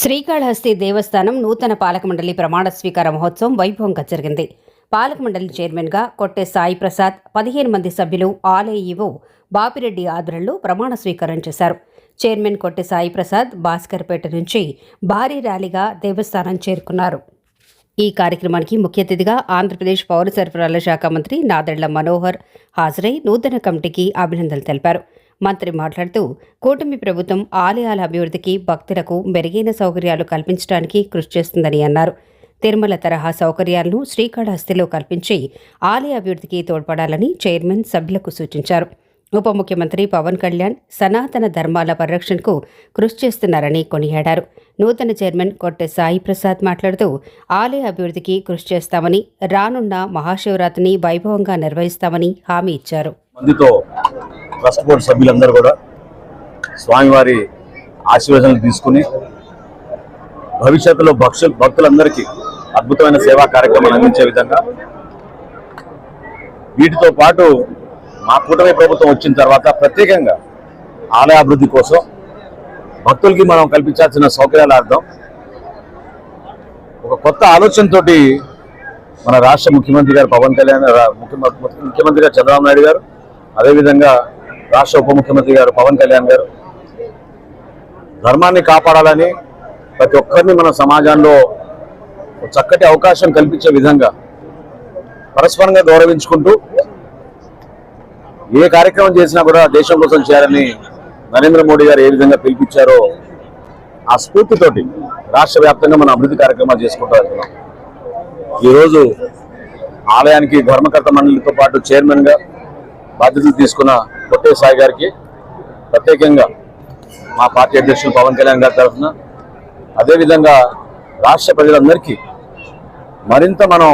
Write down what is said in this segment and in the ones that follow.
శ్రీకాళహస్తి దేవస్థానం నూతన పాలక మండలి ప్రమాణ స్వీకార మహోత్సవం వైభవంగా జరిగింది. పాలక మండలి చైర్మన్గా కొట్టె సాయి ప్రసాద్ పదిహేను మంది సభ్యులు ఆలయఈఓ బాపిరెడ్డి ఆధ్వర్యంలో ప్రమాణ స్వీకారం చేశారు. చైర్మన్ కొట్టె సాయి ప్రసాద్ భాస్కర్పేట నుంచి భారీ ర్యాలీగా దేవస్థానం చేరుకున్నారు. ఈ కార్యక్రమానికి ముఖ్య అతిథిగా ఆంధ్రప్రదేశ్ పౌర సరఫరాల శాఖ మంత్రి నాదెళ్ళ మనోహర్ హాజరై నూతన కమిటీకి అభినందనలు తెలిపారు. మంత్రి మాట్లాడుతూ కూటమి ప్రభుత్వం ఆలయాల అభివృద్ధికి భక్తులకు మెరుగైన సౌకర్యాలు కల్పించడానికి కృషి చేస్తుందని అన్నారు. తిరుమల తరహా సౌకర్యాలను శ్రీకాళహస్తిలో కల్పించి ఆలయ అభివృద్ధికి తోడ్పడాలని చైర్మన్ సభ్యులకు సూచించారు. ఉప ముఖ్యమంత్రి పవన్ కళ్యాణ్ సనాతన ధర్మాల పరిరక్షణకు కృషి చేస్తున్నారని కొనియాడారు. నూతన చైర్మన్ కొట్టె సాయి ప్రసాద్ మాట్లాడుతూ ఆలయ అభివృద్ధికి కృషి చేస్తామని రానున్న మహాశివరాత్రిని వైభవంగా నిర్వహిస్తామని హామీ ఇచ్చారు. మందితో ట్రస్ట్ బోర్డు సభ్యులందరూ కూడా స్వామివారి ఆశీర్వచనాలు తీసుకుని భవిష్యత్తులో భక్ష భక్తులందరికీ అద్భుతమైన సేవా కార్యక్రమాలు అందించే విధంగా వీటితో పాటు మా కూటమి ప్రభుత్వం వచ్చిన తర్వాత ప్రత్యేకంగా ఆలయ అభివృద్ధి కోసం భక్తులకి మనం కల్పించాల్సిన సౌకర్యాల అర్థం. ఒక కొత్త ఆలోచనతోటి మన రాష్ట్ర ముఖ్యమంత్రి గారు పవన్ కళ్యాణ్ ముఖ్యమంత్రి గారు చంద్రబాబు నాయుడు గారు అదేవిధంగా రాష్ట్ర ఉప ముఖ్యమంత్రి గారు పవన్ కళ్యాణ్ గారు. ధర్మాన్ని కాపాడాలని ప్రతి ఒక్కరిని మన సమాజంలో చక్కటి అవకాశం కల్పించే విధంగా పరస్పరంగా గౌరవించుకుంటూ ఏ కార్యక్రమం చేసినా కూడా దేశం కోసం చేయాలని నరేంద్ర మోడీ గారు ఏ విధంగా పిలిపించారో ఆ స్ఫూర్తితోటి రాష్ట్ర వ్యాప్తంగా మనం అభివృద్ధి కార్యక్రమాలు చేసుకుంటూ వెళ్తున్నాం. ఈరోజు ఆలయానికి ధర్మకర్త మండలితో పాటు చైర్మన్గా బాధ్యతలు తీసుకున్న కొట్టే సాయి గారికి ప్రత్యేకంగా మా పార్టీ అధ్యక్షులు పవన్ కళ్యాణ్ గారి తరఫున అదేవిధంగా రాష్ట్ర ప్రజలందరికీ మరింత మనం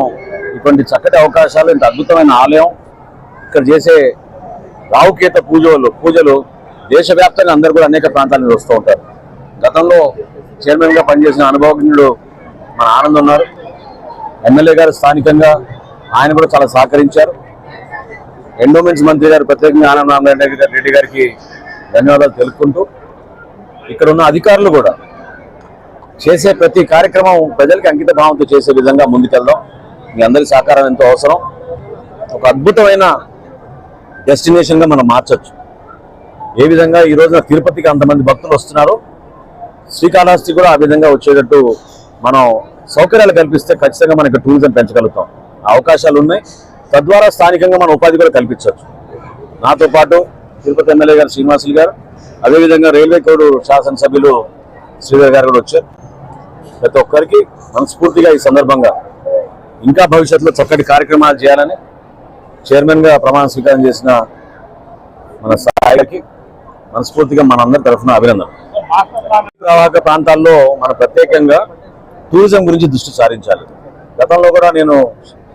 ఇటువంటి చక్కటి అవకాశాలు ఇంత అద్భుతమైన ఆలయం ఇక్కడ చేసే రావుకేత పూజలు పూజలు దేశవ్యాప్తంగా అందరూ కూడా అనేక ప్రాంతాల నుంచి వస్తూ ఉంటారు. గతంలో చైర్మన్గా పనిచేసిన అనుభవజ్ఞుడు మన ఆనంద్ ఉన్నారు. ఎమ్మెల్యే గారు స్థానికంగా ఆయన కూడా చాలా సహకరించారు. ఎండోమెంట్స్ మంత్రి గారు ప్రత్యేకంగా ఆనంద గారి- రెడ్డి గారికి ధన్యవాదాలు తెలుపుకుంటూ ఇక్కడ ఉన్న అధికారులు కూడా చేసే ప్రతి కార్యక్రమం ప్రజలకి అంకిత భావంతో చేసే విధంగా ముందుకెళ్దాం. మీ అందరి సహకారం ఎంతో అవసరం. ఒక అద్భుతమైన డెస్టినేషన్గా మనం మార్చచ్చు. ఏ విధంగా ఈ రోజున తిరుపతికి అంతమంది భక్తులు వస్తున్నారో శ్రీకాళహస్తి కూడా ఆ విధంగా వచ్చేటట్టు మనం సౌకర్యాలు కల్పిస్తే ఖచ్చితంగా మనకి టూరిజం పెంచగలుగుతాం. ఆ అవకాశాలు ఉన్నాయి తద్వారా స్థానికంగా మన ఉపాధి కూడా కల్పించవచ్చు. నాతో పాటు తిరుపతి ఎమ్మెల్యే గారు శ్రీనివాసులు గారు అదేవిధంగా రైల్వే కోడు శాసనసభ్యులు శ్రీధర్ గారు కూడా వచ్చారు. ప్రతి ఒక్కరికి మనస్ఫూర్తిగా ఈ సందర్భంగా ఇంకా భవిష్యత్తులో చక్కటి కార్యక్రమాలు చేయాలని చైర్మన్గా ప్రమాణ స్వీకారం చేసిన మన సహాయకి మనస్ఫూర్తిగా మనందరి తరఫున అభినందన ప్రవాహక ప్రాంతాల్లో మన ప్రత్యేకంగా టూరిజం గురించి దృష్టి సారించాలి. గతంలో కూడా నేను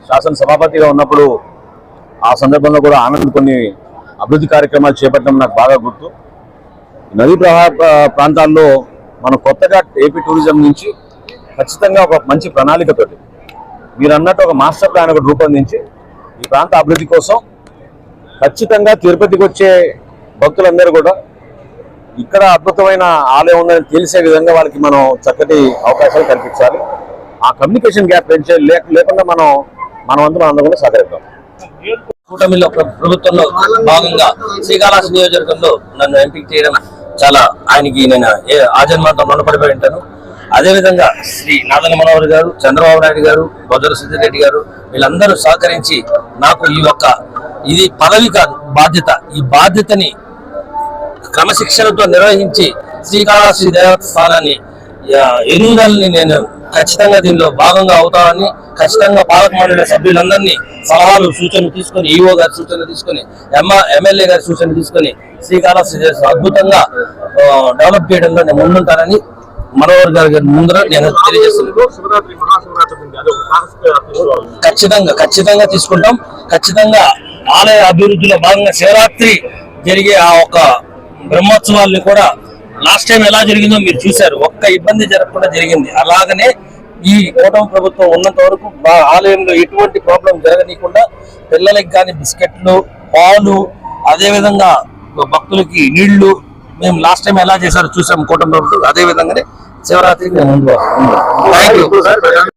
శాసనసభాపతిగా ఉన్నప్పుడు ఆ సందర్భంలో కూడా ఆనంద్ కొన్ని అభివృద్ధి కార్యక్రమాలు చేపట్టడం నాకు బాగా గుర్తు. నదీ ప్రవాహ ప్రాంతాల్లో మనం కొత్తగా ఏపీ టూరిజం నుంచి ఖచ్చితంగా ఒక మంచి ప్రణాళికతోటి మీరు అన్నట్టు ఒక మాస్టర్ ప్లాన్ ఒకటి రూపొందించి ఈ ప్రాంత అభివృద్ధి కోసం ఖచ్చితంగా తిరుపతికి వచ్చే భక్తులందరూ కూడా ఇక్కడ అద్భుతమైన ఆలయం ఉందని తెలిసే విధంగా వాళ్ళకి మనం చక్కటి అవకాశాలు కల్పించాలి. ఆ కమ్యూనికేషన్ గ్యాప్ పెంచే లేకుండా మనం మన వంతు మనం కూడా సహకరిద్దాం. కూటమిలో ప్రభుత్వంలో భాగంగా శ్రీకాళహస్తి నియోజకవర్గంలో నన్ను ఎంపిక చేయడం చాలా ఆయనకి నేను ఏ ఆజన్మాంతం రుణపడిపోయి ఉంటాను. అదేవిధంగా శ్రీ నాదన మనోహర్ గారు చంద్రబాబు నాయుడు గారు బొజ్జల సిద్ధిరెడ్డి గారు వీళ్ళందరూ సహకరించి నాకు ఈ యొక్క ఇది పదవి కాదు బాధ్యత. ఈ బాధ్యతని క్రమశిక్షణతో నిర్వహించి శ్రీకాళహస్తి దేవస్థానాన్ని ఆ, నేను ఖచ్చితంగా దీనిలో భాగంగా అవుతామని ఖచ్చితంగా పాలక మండలి సభ్యులందరినీ సలహాలు సూచనలు తీసుకొని ఈఓ గారి సూచనలు తీసుకొని ఎమ్మ ఎమ్మెల్యే గారి సూచనలు తీసుకొని శ్రీకాళహస్తి అద్భుతంగా డెవలప్ చేయడంలో నేను ముందుంటానని మనోహర్ గారి గారి ముందర నేను తెలియజేస్తున్నాను. ఖచ్చితంగా ఖచ్చితంగా తీసుకుంటాం. ఖచ్చితంగా ఆలయ అభివృద్ధిలో భాగంగా శివరాత్రి జరిగే ఆ ఒక బ్రహ్మోత్సవాల్ని కూడా లాస్ట్ టైం ఎలా జరిగిందో మీరు చూశారు. ఒక్క ఇబ్బంది జరగకుండా జరిగింది. అలాగనే ఈ కూటమి ప్రభుత్వం ఉన్నంత వరకు మా ఆలయంలో ఎటువంటి ప్రాబ్లం జరగనీయకుండా పిల్లలకి కానీ బిస్కెట్లు పాలు అదేవిధంగా భక్తులకి నీళ్ళు మేము లాస్ట్ టైం ఎలా చేశారో చూసాం కూటమి ప్రభుత్వం. అదే విధంగానే శివరాత్రికి ముందు థ్యాంక్ యూ